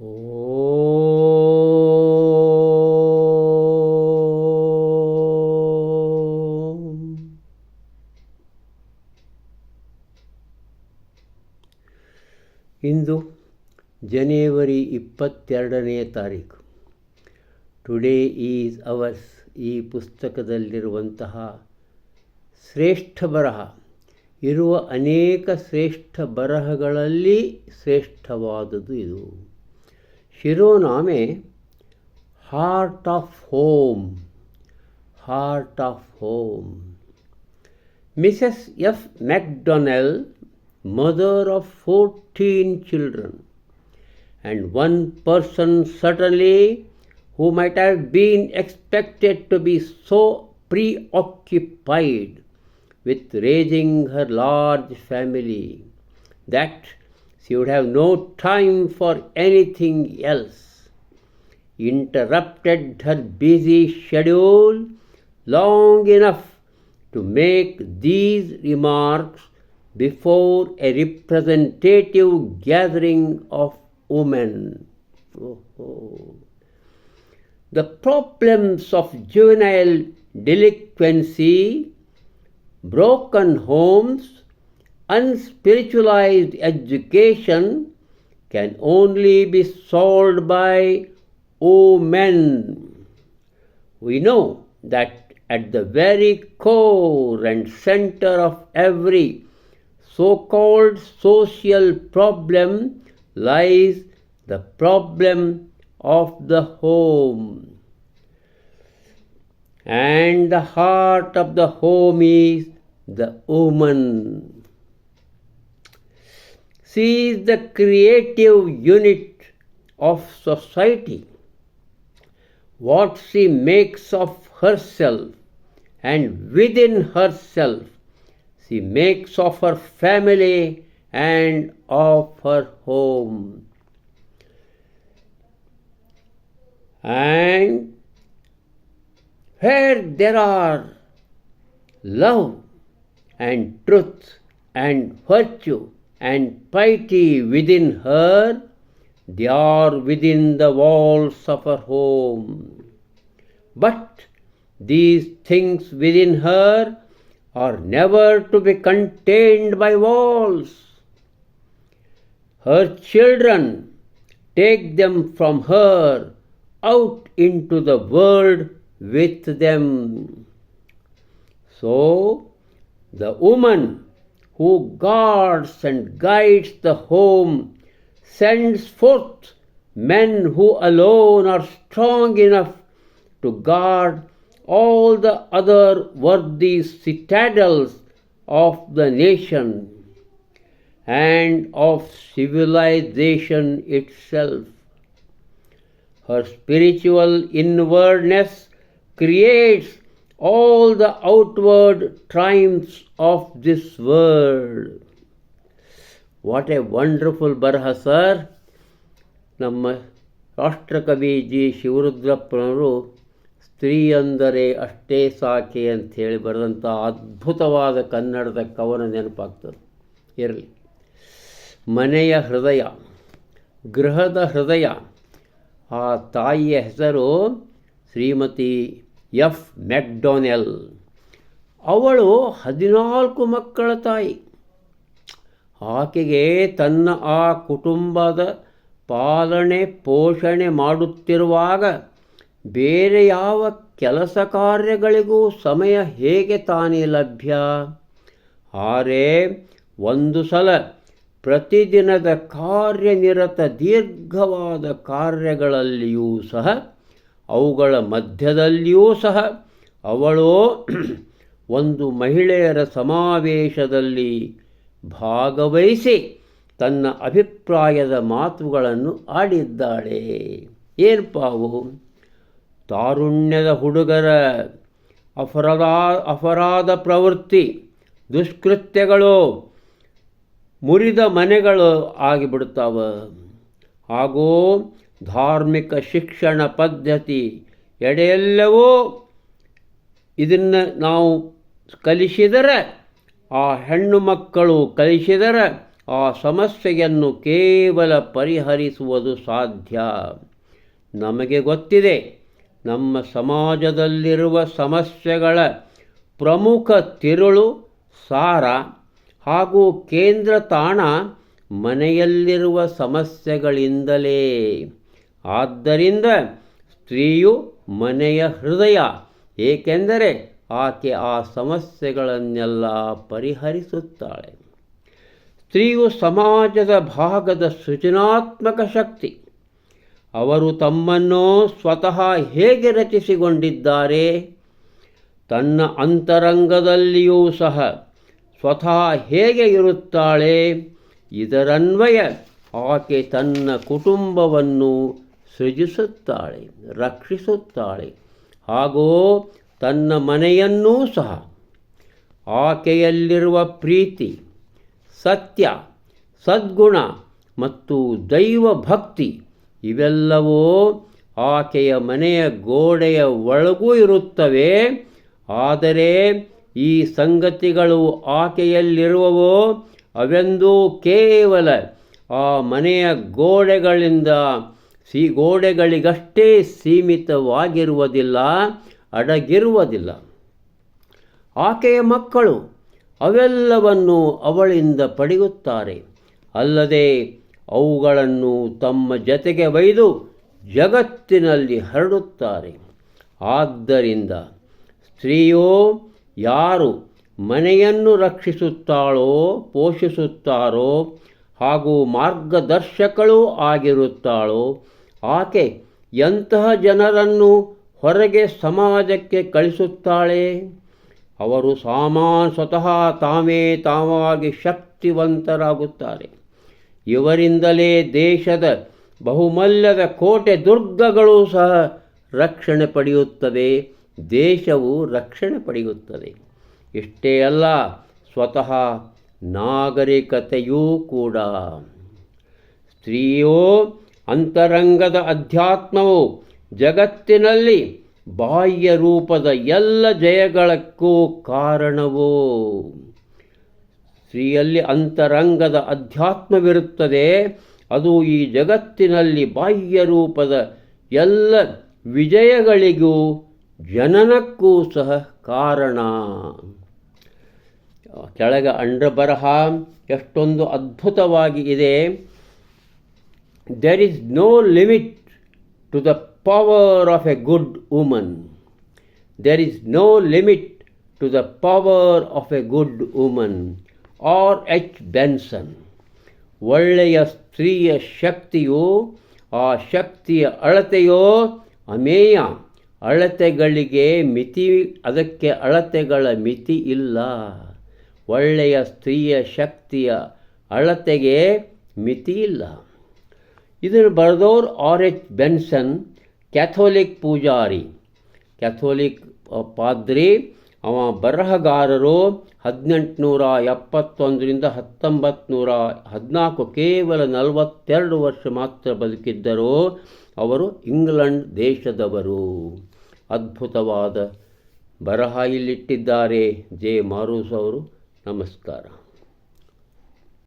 ಇಂದು ಜನವರಿ ಇಪ್ಪತ್ತೆರಡನೇ ತಾರೀಕು. Today is ours ಈ ಪುಸ್ತಕದಲ್ಲಿರುವಂತಹ ಶ್ರೇಷ್ಠ ಬರಹ. ಇರುವ ಅನೇಕ ಶ್ರೇಷ್ಠ ಬರಹಗಳಲ್ಲಿ ಶ್ರೇಷ್ಠವಾದದ್ದು ಇದು. শিরোনামে heart of home, heart of home. Mrs. F. Macdonell, mother of 14 children, and one person certainly who might have been expected to be so preoccupied with raising her large family that she would have no time for anything else, interrupted her busy schedule long enough to make these remarks before a representative gathering of women. The problems of juvenile delinquency, broken homes, unspiritualized education can only be solved by women. We know that at the very core and center of every so called social problem lies the problem of the home. And the heart of the home is the woman. She is the creative unit of society. What she makes of herself and within herself she makes of her family and of her home. And where there are love and truth and virtue and piety within her, they are within the walls of her home. But these things within her are never to be contained by walls. Her children take them from her out into the world with them. So, the woman who guards and guides the home sends forth men who alone are strong enough to guard all the other worthy citadels of the nation and of civilization itself. Her spiritual inwardness creates all the outward triumphs of this world. What a wonderful ಬರಹ sir ನಮ್ಮ ರಾಷ್ಟ್ರಕವಿ G. ಶಿವರುದ್ರಪ್ಪನವರು ಸ್ತ್ರೀ ಅಂದರೆ ಅಷ್ಟೇ ಸಾಕೆ ಅಂಥೇಳಿ ಬರೆದಂಥ ಅದ್ಭುತವಾದ ಕನ್ನಡದ ಕವನ ನೆನಪಾಗ್ತದೆ. ಇರಲಿ. ಮನೆಯ ಹೃದಯ, ಗೃಹದ ಹೃದಯ, ಆ ತಾಯಿಯ ಹೆಸರು ಶ್ರೀಮತಿ ಎಫ್ ಮೆಕ್ಡೊನೆಲ್. ಅವಳು ಹದಿನಾಲ್ಕು ಮಕ್ಕಳ ತಾಯಿ. ಆಕೆಗೆ ತನ್ನ ಆ ಕುಟುಂಬದ ಪಾಲನೆ, ಪೋಷಣೆ ಮಾಡುತ್ತಿರುವಾಗ ಬೇರೆ ಯಾವ ಕೆಲಸ ಕಾರ್ಯಗಳಿಗೂ ಸಮಯ ಹೇಗೆ ತಾನೇ ಲಭ್ಯ? ಆದರೆ ಒಂದು ಸಲ ಪ್ರತಿದಿನದ ಕಾರ್ಯನಿರತ ದೀರ್ಘವಾದ ಕಾರ್ಯಗಳಲ್ಲಿಯೂ ಸಹ ಅವುಗಳ ಮಧ್ಯದಲ್ಲಿಯೂ ಸಹ ಅವಳು ಒಂದು ಮಹಿಳೆಯರ ಸಮಾವೇಶದಲ್ಲಿ ಭಾಗವಹಿಸಿ ತನ್ನ ಅಭಿಪ್ರಾಯದ ಮಾತುಗಳನ್ನು ಆಡಿದ್ದಾಳೆ. ಏನಪ್ಪ ಅವು ತಾರುಣ್ಯದ ಹುಡುಗರ ಅಪರಾಧ ಅಪರಾಧ ಪ್ರವೃತ್ತಿ, ದುಷ್ಕೃತ್ಯಗಳು ಮುರಿದ ಮನೆಗಳು ಆಗಿಬಿಡ್ತಾವ ಹಾಗೂ ಧಾರ್ಮಿಕ ಶಿಕ್ಷಣ ಪದ್ಧತಿ ಎಡೆಯೆಲ್ಲವೂ ಇದನ್ನು ನಾವು ಕಲಿಸಿದರೆ, ಆ ಹೆಣ್ಣು ಮಕ್ಕಳು ಕಲಿಸಿದರೆ ಆ ಸಮಸ್ಯೆಯನ್ನು ಕೇವಲ ಪರಿಹರಿಸುವುದು ಸಾಧ್ಯ. ನಮಗೆ ಗೊತ್ತಿದೆ, ನಮ್ಮ ಸಮಾಜದಲ್ಲಿರುವ ಸಮಸ್ಯೆಗಳ ಪ್ರಮುಖ ತಿರುಳು ಸಾರ ಹಾಗೂ ಕೇಂದ್ರ ತಾಣ ಮನೆಯಲ್ಲಿರುವ ಸಮಸ್ಯೆಗಳಿಂದಲೇ. ಆದ್ದರಿಂದ ಸ್ತ್ರೀಯು ಮನೆಯ ಹೃದಯ, ಏಕೆಂದರೆ ಆಕೆ ಆ ಸಮಸ್ಯೆಗಳನ್ನೆಲ್ಲ ಪರಿಹರಿಸುತ್ತಾಳೆ. ಸ್ತ್ರೀಯು ಸಮಾಜದ ಭಾಗದ ಸೃಜನಾತ್ಮಕ ಶಕ್ತಿ. ಅವರು ತಮ್ಮನ್ನು ಸ್ವತಃ ಹೇಗೆ ರಚಿಸಿಕೊಂಡಿದ್ದಾರೆ? ತನ್ನ ಅಂತರಂಗದಲ್ಲಿಯೂ ಸಹ ಸ್ವತಃ ಹೇಗೆ ಇರುತ್ತಾಳೆ? ಇದರನ್ವಯ ಆಕೆ ತನ್ನ ಕುಟುಂಬವನ್ನು ಸೃಜಿಸುತ್ತಾಳೆ, ರಕ್ಷಿಸುತ್ತಾಳೆ. ಹಾಗೂ ತನ್ನ ಮನೆಯನ್ನೂ ಸಹ. ಆಕೆಯಲ್ಲಿರುವ ಪ್ರೀತಿ, ಸತ್ಯ, ಸದ್ಗುಣ ಮತ್ತು ದೈವ ಭಕ್ತಿ ಇವೆಲ್ಲವೂ ಆಕೆಯ ಮನೆಯ ಗೋಡೆಯ ಒಳಗೂ ಇರುತ್ತವೆ. ಆದರೆ ಈ ಸಂಗತಿಗಳು ಆಕೆಯಲ್ಲಿರುವವೋ ಅವೆಂದೂ ಕೇವಲ ಆ ಮನೆಯ ಗೋಡೆಗಳಿಂದ ಸಿ ಗೋಡೆಗಳಿಗಷ್ಟೇ ಸೀಮಿತವಾಗಿರುವುದಿಲ್ಲ, ಅಡಗಿರುವುದಿಲ್ಲ. ಆಕೆಯ ಮಕ್ಕಳು ಅವೆಲ್ಲವನ್ನು ಅವಳಿಂದ ಪಡೆಯುತ್ತಾರೆ. ಅಲ್ಲದೆ ಅವುಗಳನ್ನು ತಮ್ಮ ಜತೆಗೆ ಒಯ್ದು ಜಗತ್ತಿನಲ್ಲಿ ಹರಡುತ್ತಾರೆ. ಆದ್ದರಿಂದ ಸ್ತ್ರೀಯೋ, ಯಾರು ಮನೆಯನ್ನು ರಕ್ಷಿಸುತ್ತಾಳೋ, ಪೋಷಿಸುತ್ತಾರೋ ಹಾಗೂ ಮಾರ್ಗದರ್ಶಕಳೂ ಆಗಿರುತ್ತಾಳೋ ಆಕೆ ಎಂತಹ ಜನರನ್ನು ಹೊರಗೆ ಸಮಾಜಕ್ಕೆ ಕಳಿಸುತ್ತಾಳೆ? ಅವರು ಸಾಮಾನ್ ಸ್ವತಃ ತಾವೇ ತಾವಾಗಿ ಶಕ್ತಿವಂತರಾಗುತ್ತಾರೆ. ಇವರಿಂದಲೇ ದೇಶದ ಬಹುಮಲ್ಯದ ಕೋಟೆ ದುರ್ಗಗಳು ಸಹ ರಕ್ಷಣೆ ಪಡೆಯುತ್ತವೆ. ದೇಶವು ರಕ್ಷಣೆ ಪಡೆಯುತ್ತದೆ. ಇಷ್ಟೇ ಅಲ್ಲ, ಸ್ವತಃ ನಾಗರಿಕತೆಯೂ ಕೂಡ. ಸ್ತ್ರೀಯೋ ಅಂತರಂಗದ ಅಧ್ಯಾತ್ಮವು ಜಗತ್ತಿನಲ್ಲಿ ಬಾಹ್ಯ ರೂಪದ ಎಲ್ಲ ಜಯಗಳಕ್ಕೂ ಕಾರಣವು. ಸ್ತ್ರೀಯಲ್ಲಿ ಅಂತರಂಗದ ಅಧ್ಯಾತ್ಮವಿರುತ್ತದೆ. ಅದು ಈ ಜಗತ್ತಿನಲ್ಲಿ ಬಾಹ್ಯ ರೂಪದ ಎಲ್ಲ ವಿಜಯಗಳಿಗೂ ಜನನಕ್ಕೂ ಸಹ ಕಾರಣ. ಕೆಳಗೆ ಅಂಡ್ರ ಬರಹ ಎಷ್ಟೊಂದು ಅದ್ಭುತವಾಗಿ ಇದೆ. There is no limit to the power of a good woman. There is no limit to the power of a good woman. Or H. Benson. ಒಳ್ಳೆಯ ಸ್ತ್ರೀಯ ಶಕ್ತಿಯು ಆ ಶಕ್ತಿಯ ಅಳತೆಯೋ ಅಮೇಯ ಅಳತೆಗಳಿಗೆ ಮಿತಿ ಅದಕ್ಕೆ ಅಳತೆಗಳ ಮಿತಿ ಇಲ್ಲ ಒಳ್ಳೆಯ ಸ್ತ್ರೀಯ ಶಕ್ತಿಯ ಅಳತೆಗೆ ಮಿತಿ ಇಲ್ಲ ಇದನ್ನು ಬರೆದವ್ರು ಆರ್ ಎಚ್ ಬೆನ್ಸನ್, ಕ್ಯಾಥೋಲಿಕ್ ಪೂಜಾರಿ. ಕ್ಯಾಥೋಲಿಕ್ ಪಾದ್ರಿ, ಅವ ಬರಹಗಾರರು ಹದಿನೆಂಟುನೂರ ಎಪ್ಪತ್ತೊಂದರಿಂದ ಹತ್ತೊಂಬತ್ತು ನೂರ ಹದಿನಾಲ್ಕು, ಕೇವಲ ನಲವತ್ತೆರಡು ವರ್ಷ ಮಾತ್ರ ಬದುಕಿದ್ದರು ಅವರು ಇಂಗ್ಲೆಂಡ್ ದೇಶದವರು. ಅದ್ಭುತವಾದ ಬರಹ ಇಲ್ಲಿಟ್ಟಿದ್ದಾರೆ. ಜೆ. ಮಾರೂಸ್ ಅವರು, ನಮಸ್ಕಾರ.